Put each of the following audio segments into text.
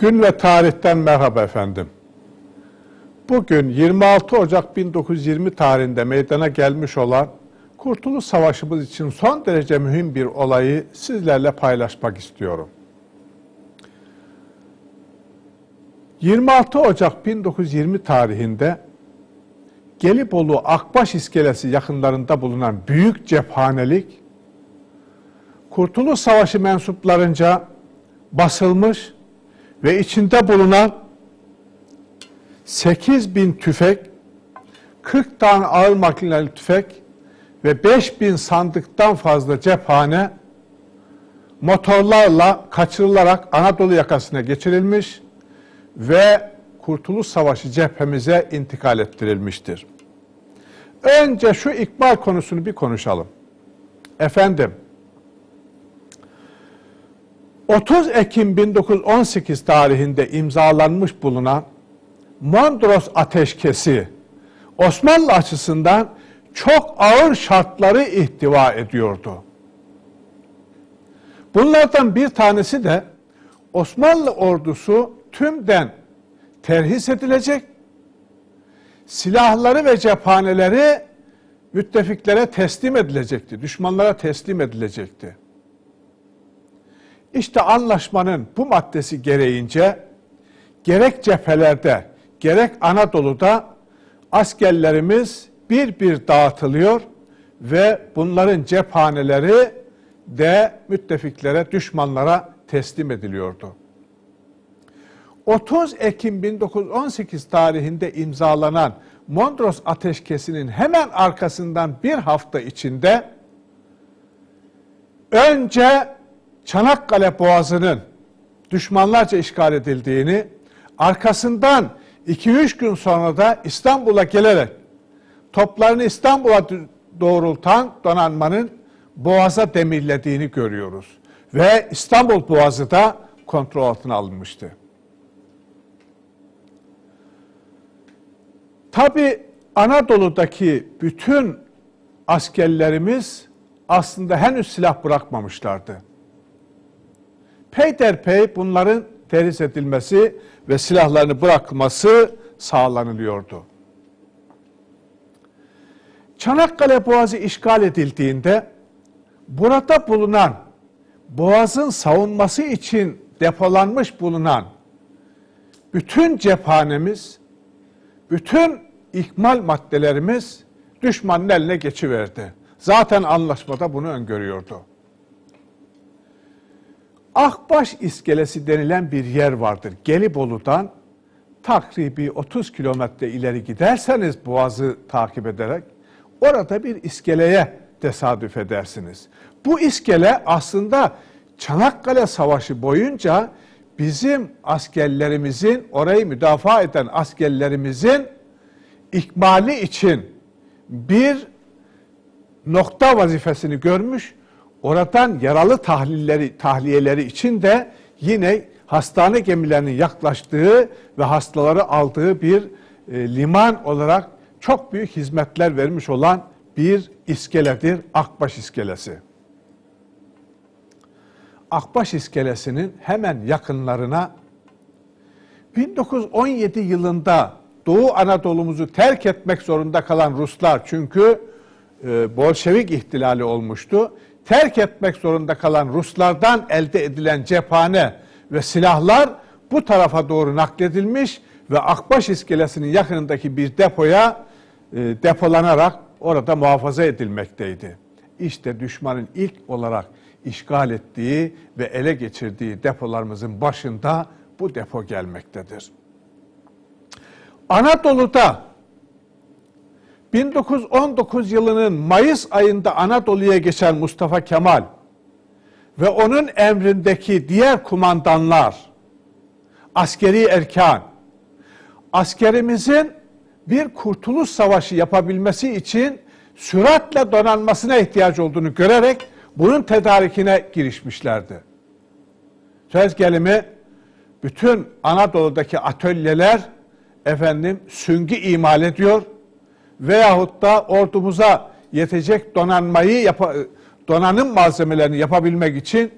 Gün ve tarihten merhaba efendim. Bugün 26 Ocak 1920 tarihinde meydana gelmiş olan Kurtuluş Savaşımız için son derece mühim bir olayı sizlerle paylaşmak istiyorum. 26 Ocak 1920 tarihinde Gelibolu Akbaş İskelesi yakınlarında bulunan büyük cephanelik Kurtuluş Savaşı mensuplarınca basılmış ve içinde bulunan 8 bin tüfek, 40 tane ağır makineli tüfek ve 5 bin sandıktan fazla cephane motorlarla kaçırılarak Anadolu yakasına geçirilmiş ve Kurtuluş Savaşı cephemize intikal ettirilmiştir. Önce şu ikbal konusunu bir konuşalım. Efendim, 30 Ekim 1918 tarihinde imzalanmış bulunan Mondros Ateşkesi Osmanlı açısından çok ağır şartları ihtiva ediyordu. Bunlardan bir tanesi de Osmanlı ordusu tümden terhis edilecek, silahları ve cephaneleri müttefiklere teslim edilecekti, düşmanlara teslim edilecekti. İşte anlaşmanın bu maddesi gereğince gerek cephelerde gerek Anadolu'da askerlerimiz bir bir dağıtılıyor ve bunların cephaneleri de müttefiklere, düşmanlara teslim ediliyordu. 30 Ekim 1918 tarihinde imzalanan Mondros Ateşkesi'nin hemen arkasından bir hafta içinde önce Çanakkale Boğazı'nın düşmanlarca işgal edildiğini, arkasından 2-3 gün sonra da İstanbul'a gelerek toplarını İstanbul'a doğrultan donanmanın Boğaz'a demirlediğini görüyoruz. Ve İstanbul Boğazı da kontrol altına alınmıştı. Tabi Anadolu'daki bütün askerlerimiz aslında henüz silah bırakmamışlardı peyderpey bunların terhis edilmesi ve silahlarını bırakması sağlanılıyordu. Çanakkale Boğazı işgal edildiğinde burada bulunan Boğaz'ın savunması için depolanmış bulunan bütün cephanemiz, bütün ikmal maddelerimiz düşmanın eline geçiverdi. Zaten anlaşmada bunu öngörüyordu. Akbaş iskelesi denilen bir yer vardır. Gelibolu'dan takribi 30 kilometre ileri giderseniz Boğaz'ı takip ederek orada bir iskeleye tesadüf edersiniz. Bu iskele aslında Çanakkale Savaşı boyunca bizim askerlerimizin, orayı müdafaa eden askerlerimizin ikmali için bir nokta vazifesini görmüş Oradan yaralı tahlilleri, tahliyeleri için de yine hastane gemilerinin yaklaştığı ve hastaları aldığı bir e, liman olarak çok büyük hizmetler vermiş olan bir iskeledir Akbaş iskelesi. Akbaş iskelesinin hemen yakınlarına 1917 yılında Doğu Anadolu'muzu terk etmek zorunda kalan Ruslar çünkü e, Bolşevik ihtilali olmuştu terk etmek zorunda kalan Ruslardan elde edilen cephane ve silahlar bu tarafa doğru nakledilmiş ve Akbaş iskelesinin yakınındaki bir depoya e, depolanarak orada muhafaza edilmekteydi. İşte düşmanın ilk olarak işgal ettiği ve ele geçirdiği depolarımızın başında bu depo gelmektedir. Anadolu'da 1919 yılının Mayıs ayında Anadolu'ya geçen Mustafa Kemal ve onun emrindeki diğer kumandanlar, askeri erkan, askerimizin bir kurtuluş savaşı yapabilmesi için süratle donanmasına ihtiyaç olduğunu görerek bunun tedarikine girişmişlerdi. Söz gelimi bütün Anadolu'daki atölyeler efendim süngü imal ediyor veyahut da ordumuza yetecek donanmayı yap donanım malzemelerini yapabilmek için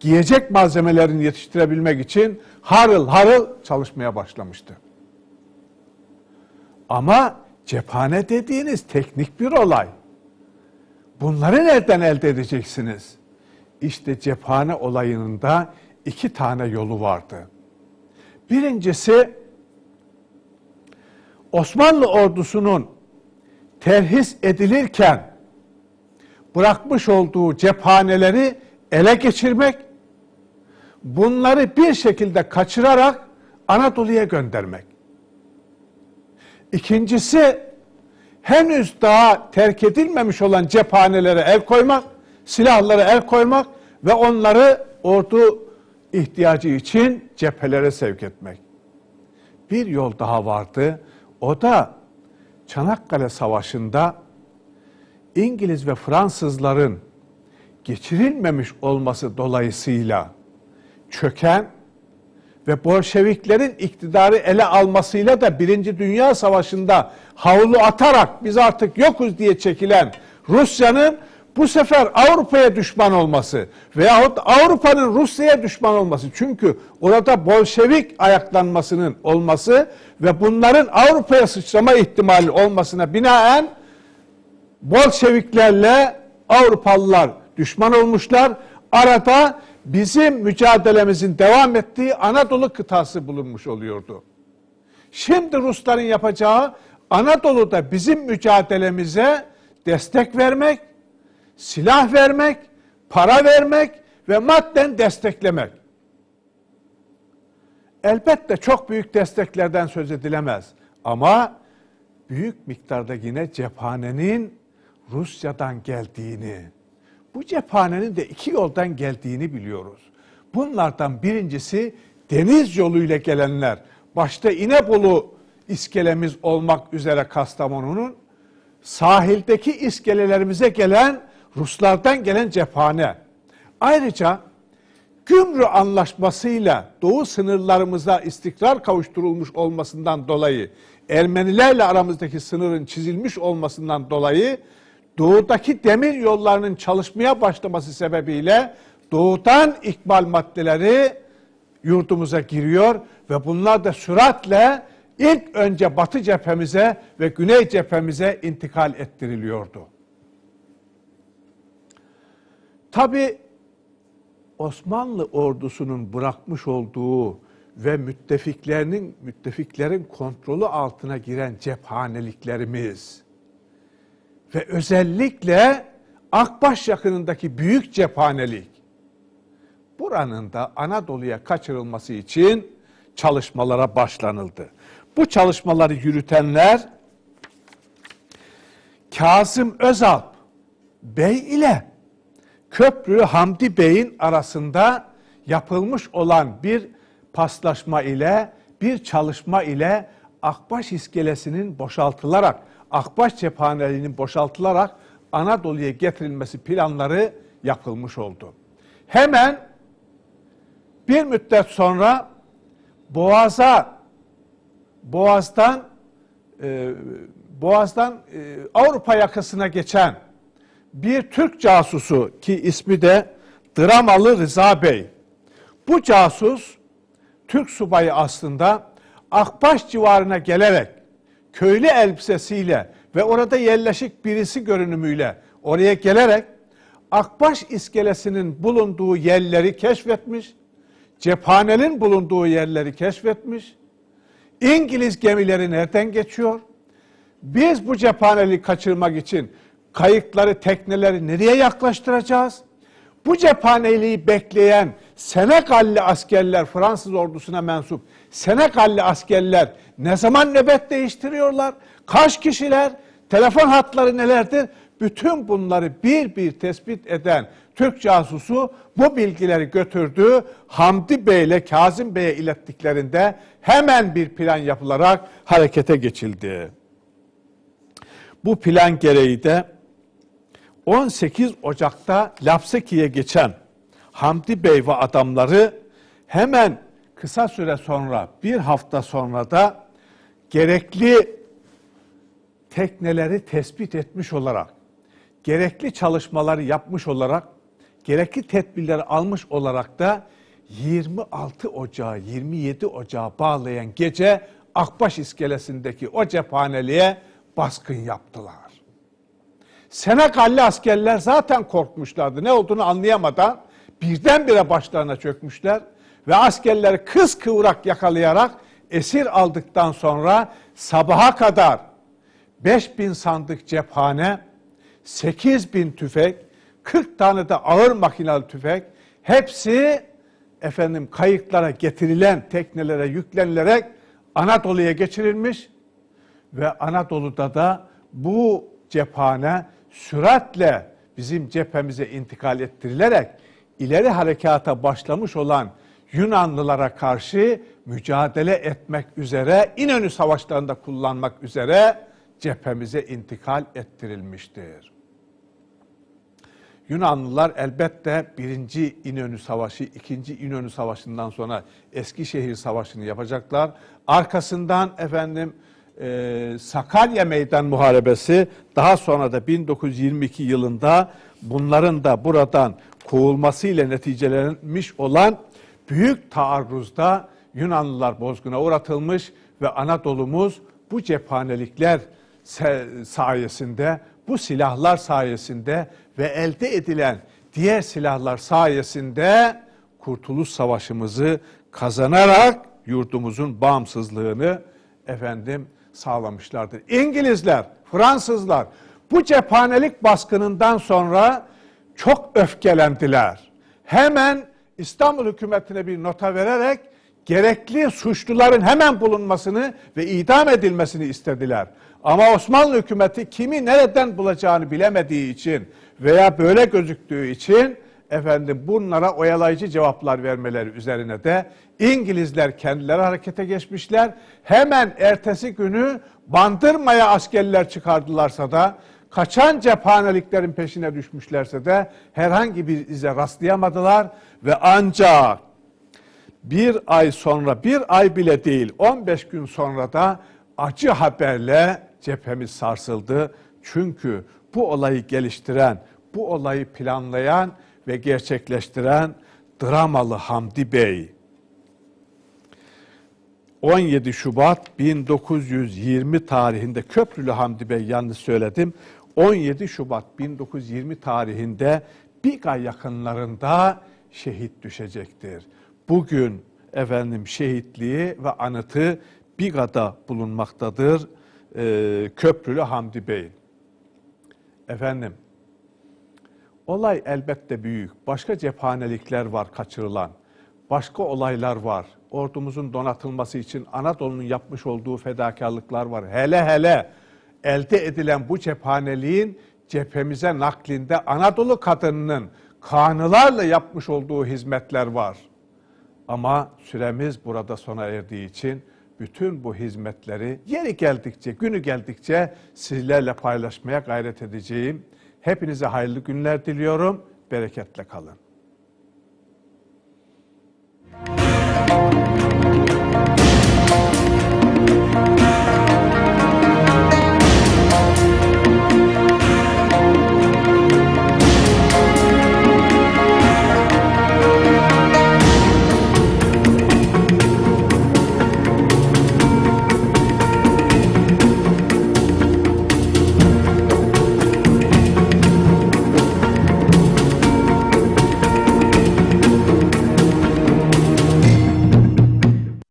giyecek malzemelerini yetiştirebilmek için harıl harıl çalışmaya başlamıştı. Ama cephane dediğiniz teknik bir olay. Bunları nereden elde edeceksiniz? İşte cephane olayının da iki tane yolu vardı. Birincisi Osmanlı ordusunun terhis edilirken bırakmış olduğu cephaneleri ele geçirmek, bunları bir şekilde kaçırarak Anadolu'ya göndermek. İkincisi henüz daha terk edilmemiş olan cephanelere el koymak, silahlara el koymak ve onları ordu ihtiyacı için cephelere sevk etmek. Bir yol daha vardı. O da Çanakkale Savaşı'nda İngiliz ve Fransızların geçirilmemiş olması dolayısıyla çöken ve Bolşeviklerin iktidarı ele almasıyla da Birinci Dünya Savaşı'nda havlu atarak biz artık yokuz diye çekilen Rusya'nın bu sefer Avrupa'ya düşman olması veyahut Avrupa'nın Rusya'ya düşman olması. Çünkü orada Bolşevik ayaklanmasının olması ve bunların Avrupa'ya sıçrama ihtimali olmasına binaen Bolşeviklerle Avrupalılar düşman olmuşlar. Arada bizim mücadelemizin devam ettiği Anadolu kıtası bulunmuş oluyordu. Şimdi Rusların yapacağı Anadolu'da bizim mücadelemize destek vermek, silah vermek, para vermek ve madden desteklemek. Elbette çok büyük desteklerden söz edilemez ama büyük miktarda yine cephanenin Rusya'dan geldiğini, bu cephanenin de iki yoldan geldiğini biliyoruz. Bunlardan birincisi deniz yoluyla gelenler, başta İnebolu iskelemiz olmak üzere Kastamonu'nun sahildeki iskelelerimize gelen Ruslardan gelen cephane. Ayrıca Gümrü Anlaşması'yla Doğu sınırlarımıza istikrar kavuşturulmuş olmasından dolayı Ermenilerle aramızdaki sınırın çizilmiş olmasından dolayı doğudaki demir yollarının çalışmaya başlaması sebebiyle doğudan ikmal maddeleri yurdumuza giriyor ve bunlar da süratle ilk önce batı cephemize ve güney cephemize intikal ettiriliyordu. Tabi Osmanlı ordusunun bırakmış olduğu ve müttefiklerinin müttefiklerin kontrolü altına giren cephaneliklerimiz ve özellikle Akbaş yakınındaki büyük cephanelik buranın da Anadolu'ya kaçırılması için çalışmalara başlanıldı. Bu çalışmaları yürütenler Kazım Özalp Bey ile Köprü Hamdi Bey'in arasında yapılmış olan bir paslaşma ile bir çalışma ile Akbaş iskelesinin boşaltılarak, Akbaş cephaneliğinin boşaltılarak Anadolu'ya getirilmesi planları yapılmış oldu. Hemen bir müddet sonra Boğaz'a Boğaz'dan e, Boğaz'dan e, Avrupa yakasına geçen bir Türk casusu ki ismi de Dramalı Rıza Bey. Bu casus Türk subayı aslında Akbaş civarına gelerek köylü elbisesiyle ve orada yerleşik birisi görünümüyle oraya gelerek Akbaş iskelesinin bulunduğu yerleri keşfetmiş, cephanenin bulunduğu yerleri keşfetmiş, İngiliz gemileri nereden geçiyor? Biz bu cephaneliği kaçırmak için kayıkları, tekneleri nereye yaklaştıracağız? Bu cephaneliği bekleyen Senegalli askerler, Fransız ordusuna mensup Senegalli askerler ne zaman nöbet değiştiriyorlar? Kaç kişiler? Telefon hatları nelerdir? Bütün bunları bir bir tespit eden Türk casusu bu bilgileri götürdü. Hamdi Bey ile Kazım Bey'e ilettiklerinde hemen bir plan yapılarak harekete geçildi. Bu plan gereği de 18 Ocak'ta Lapseki'ye geçen Hamdi Bey ve adamları hemen kısa süre sonra bir hafta sonra da gerekli tekneleri tespit etmiş olarak gerekli çalışmaları yapmış olarak gerekli tedbirleri almış olarak da 26 Ocağı 27 Ocağı bağlayan gece Akbaş iskelesindeki o cephaneliğe baskın yaptılar. Senegalli askerler zaten korkmuşlardı. Ne olduğunu anlayamadan birdenbire başlarına çökmüşler ve askerleri kız kıvrak yakalayarak esir aldıktan sonra sabaha kadar 5000 sandık cephane, 8000 tüfek, 40 tane de ağır makinalı tüfek hepsi efendim kayıklara getirilen teknelere yüklenilerek Anadolu'ya geçirilmiş ve Anadolu'da da bu cephane süratle bizim cephemize intikal ettirilerek ileri harekata başlamış olan Yunanlılara karşı mücadele etmek üzere İnönü savaşlarında kullanmak üzere cephemize intikal ettirilmiştir. Yunanlılar elbette birinci İnönü Savaşı, ikinci İnönü Savaşı'ndan sonra Eskişehir Savaşı'nı yapacaklar. Arkasından efendim e, Sakarya Meydan Muharebesi daha sonra da 1922 yılında bunların da buradan kovulmasıyla neticelenmiş olan büyük taarruzda Yunanlılar bozguna uğratılmış ve Anadolu'muz bu cephanelikler sayesinde, bu silahlar sayesinde ve elde edilen diğer silahlar sayesinde Kurtuluş Savaşımızı kazanarak yurdumuzun bağımsızlığını efendim sağlamışlardır. İngilizler, Fransızlar bu cephanelik baskınından sonra çok öfkelendiler. Hemen İstanbul hükümetine bir nota vererek gerekli suçluların hemen bulunmasını ve idam edilmesini istediler. Ama Osmanlı hükümeti kimi nereden bulacağını bilemediği için veya böyle gözüktüğü için efendim bunlara oyalayıcı cevaplar vermeleri üzerine de İngilizler kendileri harekete geçmişler. Hemen ertesi günü Bandırma'ya askerler çıkardılarsa da kaçan cephaneliklerin peşine düşmüşlerse de herhangi bir ize rastlayamadılar ve ancak bir ay sonra, bir ay bile değil 15 gün sonra da acı haberle cephemiz sarsıldı. Çünkü bu olayı geliştiren, bu olayı planlayan ve gerçekleştiren Dramalı Hamdi Bey 17 Şubat 1920 tarihinde Köprülü Hamdi Bey yanlış söyledim. 17 Şubat 1920 tarihinde Biga yakınlarında şehit düşecektir. Bugün efendim şehitliği ve anıtı Biga'da bulunmaktadır. Ee, Köprülü Hamdi Bey. Efendim olay elbette büyük. Başka cephanelikler var kaçırılan. Başka olaylar var. Ordumuzun donatılması için Anadolu'nun yapmış olduğu fedakarlıklar var. Hele hele elde edilen bu cephaneliğin cephemize naklinde Anadolu kadınının kanılarla yapmış olduğu hizmetler var. Ama süremiz burada sona erdiği için bütün bu hizmetleri yeri geldikçe, günü geldikçe sizlerle paylaşmaya gayret edeceğim. Hepinize hayırlı günler diliyorum. Bereketle kalın.